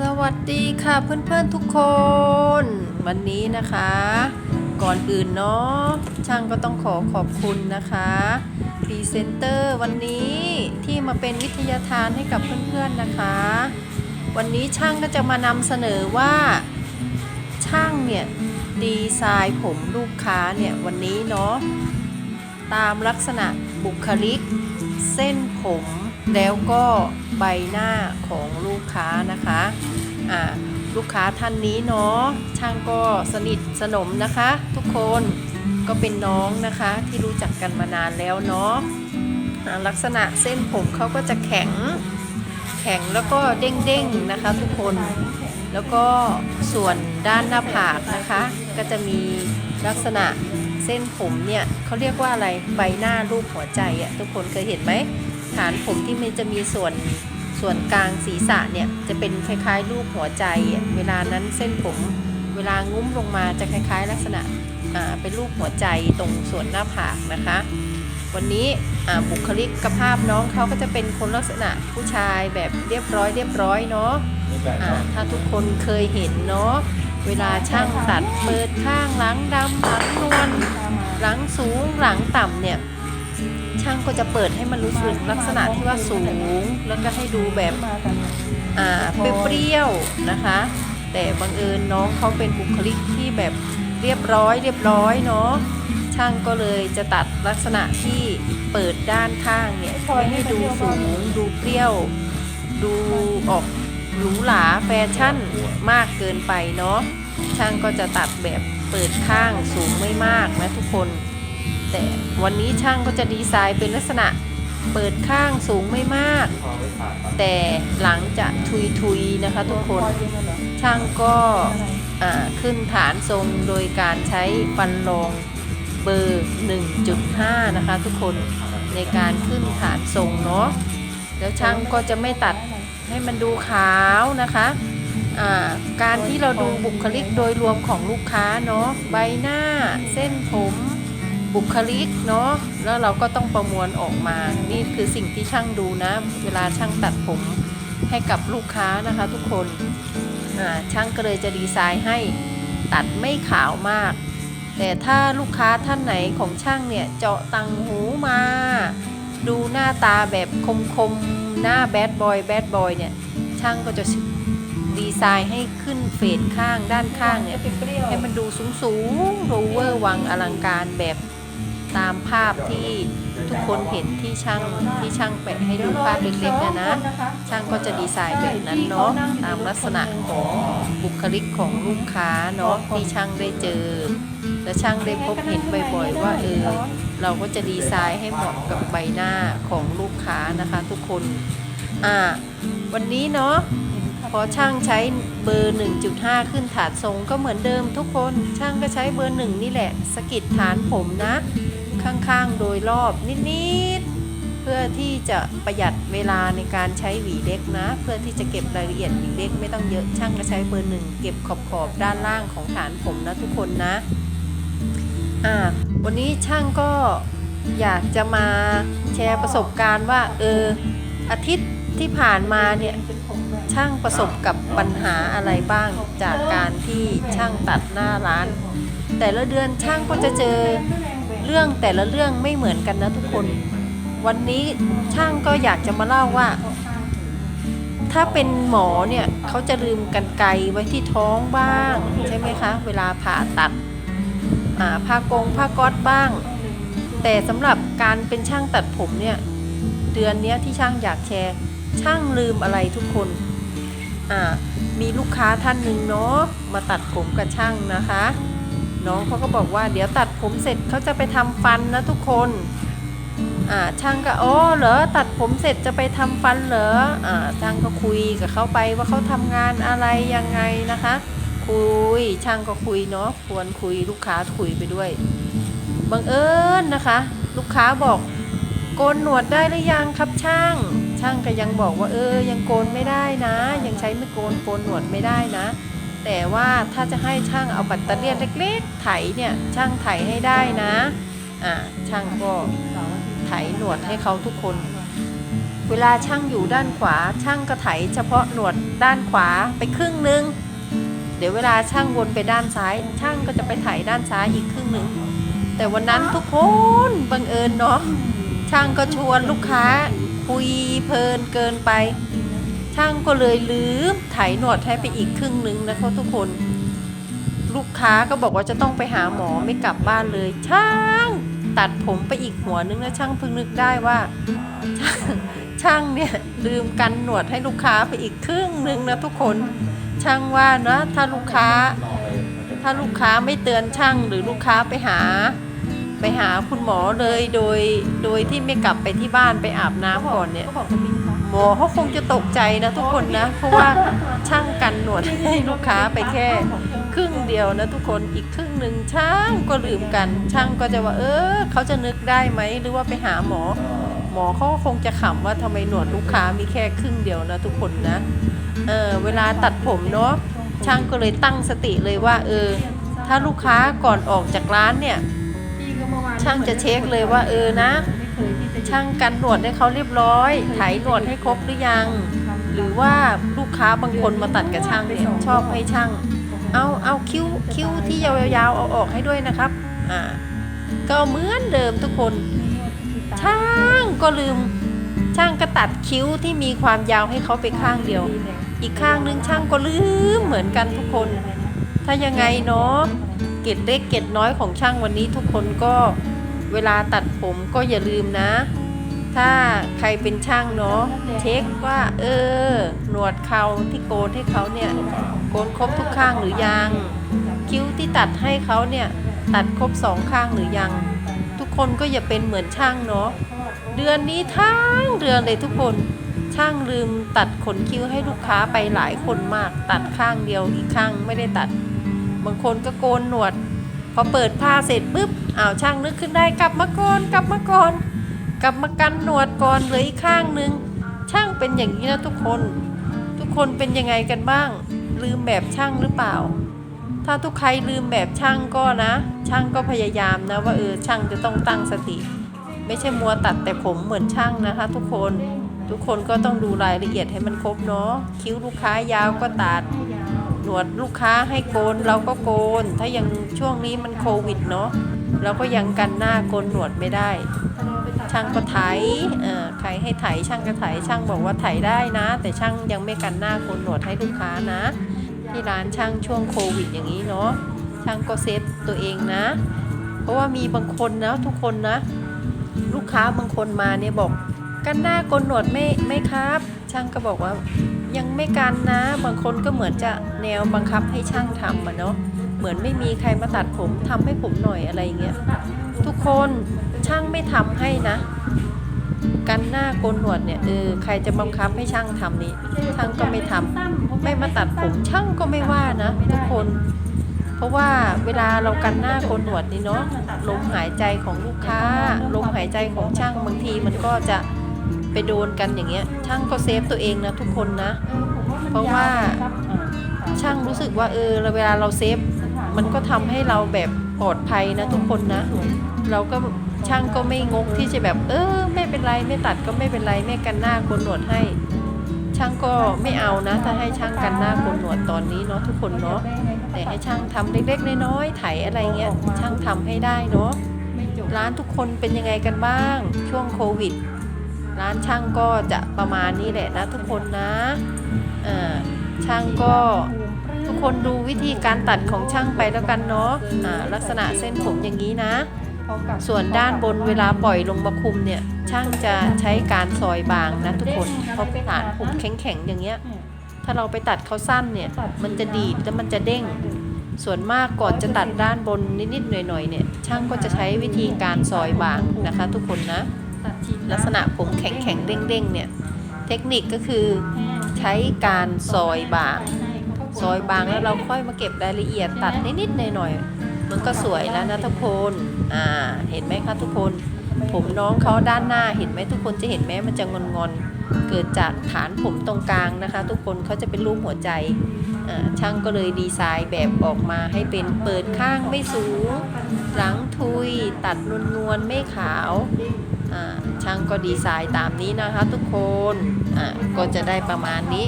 สวัสดีค่ะเพื่อนๆทุกคน วันนี้นะคะ ก่อนอื่นเนาะช่างก็ต้องขอขอบคุณนะคะพรีเซนเตอร์วันนี้ที่มาเป็นวิทยาทานให้กับเพื่อนๆนะคะ วันนี้ช่างก็จะมานำเสนอว่า ช่างเนี่ยดีไซน์ผมลูกค้าเนี่ยวันนี้เนาะตามลักษณะบุคลิก เส้นผม แล้วก็ใบหน้าของลูกค้านะคะอ่าลูกค้าท่านนี้เนาะช่างก็สนิทสนมนะคะ ทุกคนก็เป็นน้องนะคะที่รู้จักกันมานานแล้วเนาะอ่าลักษณะเส้นผมเขาก็จะแข็งแข็งแล้วก็เด้งๆนะคะ ทุกคนแล้วก็ส่วนด้านหน้าผากนะคะ ก็จะมีลักษณะเส้นผมเนี่ยเขาเรียกว่าอะไรใบหน้ารูปหัวใจอะทุกคนเคยเห็นไหม ฐานผมที่มันจะมีส่วนส่วนกลางศีรษะเนี่ยจะเป็นคล้ายๆรูปหัวใจ เวลานั้นเส้นผมเวลางุ้มลงมาจะคล้ายๆ ลักษณะเป็นรูปหัวใจตรงส่วนหน้าผากนะคะ วันนี้บุคลิกภาพน้องเขาก็จะเป็นคนลักษณะผู้ชายแบบเรียบร้อยเรียบร้อยเนาะถ้าทุกคนเคยเห็นเนาะเวลาช่างตัดเปิดข้างหลังดำหลังนวลหลังสูงหลังต่ำเนี่ย ช่างก็จะเปิดให้มันรู้สึกลักษณะที่ว่าสูง แล้วก็ให้ดูแบบอ่าเปรี้ยวๆนะคะ แต่บังเอิญน้องเขาเป็นบุคลิกที่แบบเรียบร้อยเรียบร้อยเนาะช่างก็เลยจะตัดลักษณะที่เปิดด้านข้างเนี่ยให้ดูสูงดูเปรี้ยว ดูออกหรูหราแฟชั่นมากเกินไปเนาะช่างก็จะตัดแบบเปิดข้างสูงไม่มากนะทุกคน แต่วันนี้ช่างก็จะดีไซน์เป็นลักษณะเปิดข้างสูงไม่มาก แต่หลังจะทุยๆนะคะทุกคนช่างก็ขึ้นฐานทรงโดยการใช้ฟันรองเบอร์ 1.5 นะคะทุกคนในการขึ้นฐานทรงเนาะแล้วช่างก็จะไม่ตัดให้มันดูขาวนะคะการที่เราดูบุคลิกโดยรวมของลูกค้าเนาะใบหน้าเส้นผม บุคลิกเนาะแล้วเราก็ต้องประมวลออกมา นี่คือสิ่งที่ช่างดูนะ เวลาช่างตัดผมให้กับลูกค้านะคะทุกคนอ่าช่างก็เลยจะดีไซน์ให้ตัดไม่ขาวมาก แต่ถ้าลูกค้าท่านไหนของช่างเนี่ยเจาะตังหูมา ดูหน้าตาแบบคมๆ หน้าแบดบอยแบดบอยเนี่ยช่างก็จะดีไซน์ให้ขึ้นเฟดข้างด้านข้างเนี่ยให้มันดูสูงสูงๆดูเวอร์วังอลังการแบบ ตามภาพที่ทุกคนเห็นที่ช่างที่ช่างแปะให้ดูภาพเล็กๆนะนะ ช่างก็จะดีไซน์แบบนั้นเนาะตามลักษณะของบุคลิกของลูกค้าเนาะที่ช่างได้เจอ และช่างได้พบเห็นบ่อยๆว่าเออเราก็จะดีไซน์ให้เหมาะกับใบหน้าของลูกค้านะคะ ทุกคนอ่าวันนี้เนาะพอช่างใช้เบอร์ 1.5 ขึ้นฐานทรงก็เหมือนเดิมทุกคนช่างก็ใช้เบอร์หนึ่งนี่แหละสกิดฐานผมนะ ข้างๆ โดยรอบนิดๆ เพื่อที่จะประหยัดเวลาในการใช้หวีเล็กนะ เพื่อที่จะเก็บรายละเอียดหวีเล็กไม่ต้องเยอะช่างก็ใช้เบอร์หนึ่งเก็บขอบขอบๆด้านล่างของฐานผมนะทุกคนนะอ่าวันนี้ช่างก็อยากจะมาแชร์ประสบการณ์ว่าเอออาทิตย์ที่ผ่านมาเนี่ยช่างประสบกับปัญหาอะไรบ้างจากการที่ช่างตัดหน้าร้าน แต่ละเดือนช่างก็จะเจอ เรื่องแต่ละเรื่องไม่เหมือนกันนะทุกคน วันนี้ช่างก็อยากจะมาเล่าว่า ถ้าเป็นหมอเนี่ยเขาจะลืมกันไกรไว้ที่ท้องบ้าง ใช่ไหมคะ เวลาผ่าตัดอ่าผ้ากงผ้าก๊อตบ้าง แต่สำหรับการเป็นช่างตัดผมเนี่ยเดือนเนี้ยที่ช่างอยากแชร์ ช่างลืมอะไรทุกคนอ่ามีลูกค้าท่านหนึ่งเนาะมาตัดผมกับช่างนะคะ น้องเขาก็บอกว่าเดี๋ยวตัดผมเสร็จเขาจะไปทำฟันนะทุกคนอ่าช่างก็อ๋อเหรอตัดผมเสร็จจะไปทำฟันเหรออ่าช่างก็คุยกับเขาไปว่าเขาทำงานอะไรยังไงนะคะ คุยช่างก็คุยเนาะควรคุยลูกค้าคุยไปด้วยบังเอิญนะคะ ลูกค้าบอกโกนหนวดได้หรือยังครับช่าง ช่างก็ยังบอกว่าเออยังโกนไม่ได้นะ ยังใช้ไม่โกนโกนหนวดไม่ได้นะ แต่ว่าถ้าจะให้ช่างเอาแบัตเตอรี่เล็กๆ ไถเนี่ยช่างไถให้ได้นะอ่าช่างก็ไถหนวดให้เขาทุกคน เวลาช่างอยู่ด้านขวา ช่างก็ไถเฉพาะหนวดด้านขวาไปครึ่งนึง เดี๋ยวเวลาช่างวนไปด้านซ้าย ช่างก็จะไปไถด้านซ้ายอีกครึ่งหนึ่งแต่วันนั้นทุกคนบังเอิญเนาะช่างก็ชวนลูกค้าคุยเพลินเกินไป ช่างก็เลยลืมไถหนวดให้ไปอีกครึ่งนึงนะคะทุกคน ลูกค้าก็บอกว่าจะต้องไปหาหมอไม่กลับบ้านเลย ช่างตัดผมไปอีกหัวนึงแล้วช่างเพิ่งนึกได้ว่า ช่างช่างเนี่ยลืมกันหนวดให้ลูกค้าไปอีกครึ่งนึงนะทุกคน ช่างว่านะถ้าลูกค้า ถ้าลูกค้าไม่เตือนช่างหรือลูกค้าไปหา ไปหาคุณหมอเลยโดยโดยที่ไม่กลับไปที่บ้านไปอาบน้ำก่อนเนี่ย หมอเขาคงจะตกใจนะทุกคนนะ เพราะว่าช่างกันหนวดให้ลูกค้าไปแค่ ครึ่งเดียวนะทุกคนอีกครึ่งหนึ่งช่างก็ลืมกัน ช่างก็จะว่า เออเขาจะนึกได้ไหมหรือว่าไปหาหมอ หมอเขาคงจะขำว่าทำไมหนวดลูกค้ามีแค่ครึ่งเดียวนะทุกคนนะเออเวลาตัดผมเนาะช่างก็เลยตั้งสติเลยว่า เออ ถ้าลูกค้าก่อนออกจากร้านเนี่ยช่างจะเช็คเลยว่าเออนะ ช่างกันหนวดให้เขาเรียบร้อยไถหนวดให้ครบหรือยัง หรือว่าลูกค้าบางคนมาตัดกับช่างเนี่ยชอบให้ช่าง เอาเอาคิ้วคิ้วที่ยาวๆเอาออกให้ด้วยนะครับอ่าก็เหมือนเดิมทุกคน ช่างก็ลืมช่างก็ตัดคิ้วที่มีความยาวให้เขาไปข้างเดียว อีกข้างนึงช่างก็ลืมเหมือนกันทุกคน ถ้ายังไงเนาะเกร็ดเล็กเกร็ดน้อยของช่างวันนี้ทุกคนก็เวลาตัดผมก็อย่าลืมนะ ถ้าใครเป็นช่างเนาะเช็คว่า เออ หนวดเขาที่โกนให้เขาเนี่ยโกนครบทุกข้างหรือยัง คิ้วที่ตัดให้เขาเนี่ยตัดครบสองข้างหรือยัง ทุกคนก็อย่าเป็นเหมือนช่างเนาะเดือนนี้ทั้งเดือนเลยทุกคนช่างลืมตัดขนคิ้วให้ลูกค้าไปหลายคนมาก ตัดข้างเดียวอีกข้างไม่ได้ตัด บางคนก็โกนหนวด พอเปิดผ้าเสร็จปุ๊บอ้าวช่างนึกขึ้นได้กลับมาก่อนกลับมาก่อน กลับมากันหนวดก่อนเหลืออีกข้างนึง ช่างเป็นอย่างนี้นะทุกคน ทุกคนเป็นยังไงกันบ้าง ลืมแบบช่างหรือเปล่า ถ้าทุกใครลืมแบบช่างก็นะ ช่างก็พยายามนะว่าเออช่างจะต้องตั้งสติ ไม่ใช่มัวตัดแต่ผมเหมือนช่างนะคะ ทุกคนทุกคนก็ต้องดูรายละเอียดให้มันครบเนาะคิ้วลูกค้ายาวก็ตัดหนวดลูกค้าให้โกนเราก็โกน ถ้ายังช่วงนี้มันโควิดเนาะเราก็ยังกันหน้าโกนหนวดไม่ได้ ช่างก็ไถเออใครให้ไถช่างก็ไถช่างบอกว่าไถได้นะ แต่ช่างยังไม่กันหน้าโกนหนวดให้ลูกค้านะ ที่ร้านช่างช่วงโควิดอย่างนี้เนาะช่างก็เซฟตัวเองนะ เพราะว่ามีบางคนนะทุกคนนะ ลูกค้าบางคนมาเนี่ยบอกกันหน้าโกนหนวดไม่ไม่ครับ ช่างก็บอกว่ายังไม่กันนะ บางคนก็เหมือนจะแนวบังคับให้ช่างทำอะเนาะเหมือนไม่มีใครมาตัดผมทำให้ผมหน่อยอะไรเงี้ยทุกคน ช่างไม่ทำให้นะ กันหน้าโกนหนวดเนี่ยเออใครจะบังคับให้ช่างทำนี่ช่างก็ไม่ทำไม่มาตัดผมช่างก็ไม่ว่านะทุกคน เพราะว่าเวลาเรากันหน้าโกนหนวดนี่เนาะลมหายใจของลูกค้าลมหายใจของช่างบางทีมันก็จะไปโดนกันอย่างเงี้ย ช่างก็เซฟตัวเองนะทุกคนนะ เพราะว่าช่างรู้สึกว่าเออเวลาเราเซฟ มันก็ทำให้เราแบบ ปลอดภัยนะทุกคนนะ เราก็ช่างก็ไม่งกที่จะแบบ เออไม่เป็นไรไม่ตัดก็ไม่เป็นไรไม่กันหน้าโกนหนวดให้ ช่างก็ไม่เอานะ ถ้าให้ช่างกันหน้าโกนหนวดตอนนี้เนาะทุกคนเนาะแต่ให้ช่างทำเล็กๆน้อยๆไถอะไรเงี้ยช่างทำให้ได้เนาะร้านทุกคนเป็นยังไงกันบ้าง ช่วงโควิด ร้านช่างก็จะประมาณนี้แหละนะทุกคนนะเออช่างก็ ทุกคนดูวิธีการตัดของช่างไปแล้วกันเนาะลักษณะเส้นผมอย่างนี้นะ ส่วนด้านบนเวลาปล่อยลงมาคุมเนี่ยช่างจะใช้การซอยบางนะทุกคนเพราะฐานผมแข็งๆอย่างเงี้ยถ้าเราไปตัดเขาสั้นเนี่ยมันจะดีดแล้วมันจะเด้ง ส่วนมากก่อนจะตัดด้านบนนิดๆหน่อยๆเนี่ยช่างก็จะใช้วิธีการซอยบางนะคะ ทุกคนนะลักษณะผมแข็งๆเด้งๆเนี่ยเทคนิคก็คือใช้การซอยบาง ซอยบางแล้วเราค่อยมาเก็บรายละเอียดตัดนิดๆหน่อยๆมันก็สวยแล้วนะทุกคนอ่าเห็นไหมคะทุกคน ผมน้องเขาด้านหน้าเห็นไหมทุกคนจะเห็นไหมมันจะงอนๆเกิดจากฐานผมตรงกลางนะคะ ทุกคนเขาจะเป็นรูปหัวใจช่างก็เลยดีไซน์แบบออกมาให้เป็นเปิดข้างไม่สูง หลังทุยตัดนวลๆไม่ขาวช่างก็ดีไซน์ตามนี้นะคะทุกคนก็จะได้ประมาณนี้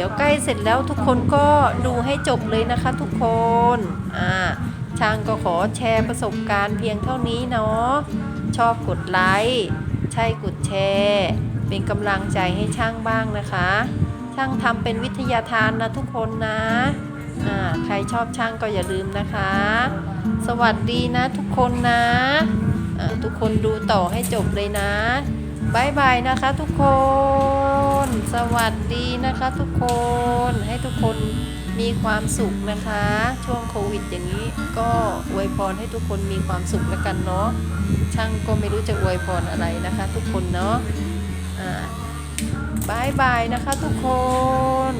ดี๋ยวใกล้เสร็จแล้วทุกคนก็ดูให้จบเลยนะคะทุกคนอ่าช่างก็ขอแชร์ประสบการณ์เพียงเท่านี้เนาะชอบกดไลค์ใช่กดแชร์ เป็นกำลังใจให้ช่างบ้างนะคะ ช่างทำเป็นวิทยาทานนะทุกคนนะอ่าใครชอบช่างก็อย่าลืมนะคะ สวัสดีนะทุกคนนะทุกคนดูต่อให้จบเลยนะ บายบายนะคะทุกคน สวัสดีนะคะทุกคน ให้ทุกคนมีความสุขนะคะ ช่วงโควิดอย่างนี้ก็อวยพรให้ทุกคนมีความสุขแล้วกันเนาะ ช่างก็ไม่รู้จะอวยพรอะไรนะคะ ทุกคนเนาะบายบายนะคะทุกคน